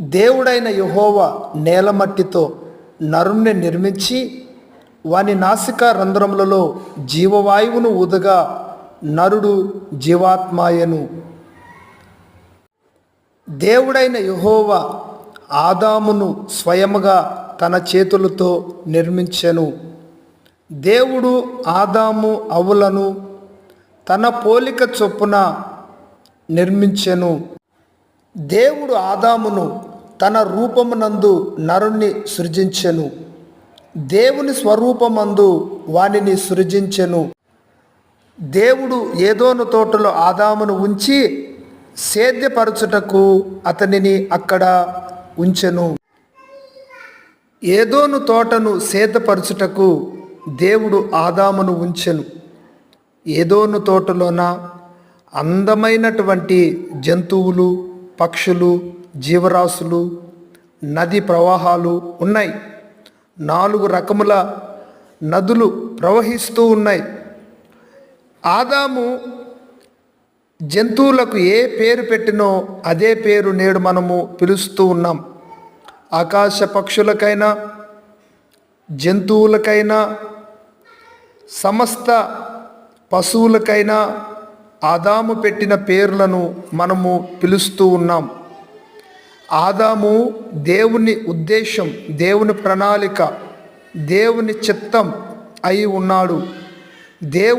దేవుడైన యహోవ నేలమట్టితో నరుణ్ణి నిర్మించి వాని నాసిక రంధ్రములలో జీవవాయువును ఊదగా నరుడు జీవాత్మాయను. దేవుడైన యహోవ ఆదామును స్వయముగా తన చేతులతో నిర్మించెను. దేవుడు ఆదాము అవులను తన పోలిక చొప్పున నిర్మించెను. దేవుడు ఆదామును తన రూపమునందు నరుణ్ణి సృజించెను. దేవుని స్వరూపమందు వానిని సృజించెను. దేవుడు ఏదోను తోటలో ఆదామును ఉంచి సేద్యపరచుటకు అతనిని అక్కడ ఉంచెను. ఏదోను తోటను సేదపరచుటకు దేవుడు ఆదామును ఉంచెను. ఏదోను తోటలోన అందమైనటువంటి జంతువులు పక్షులు జీవరాశులు నది ప్రవాహాలు ఉన్నాయి. నాలుగు రకముల నదులు ప్రవహిస్తూ ఉన్నాయి. ఆదాము జంతువులకు ఏ పేరు పెట్టినో అదే పేరు నేడు మనము పిలుస్తూ ఉన్నాం. ఆకాశ పక్షులకైనా జంతువులకైనా సమస్త పశువులకైనా ఆదాము పెట్టిన పేర్లను మనము పిలుస్తూ ఉన్నాం. ఆదాము దేవుని ఉద్దేశం దేవుని ప్రణాళిక దేవుని చిత్తం అయి ఉన్నాడు. దేవు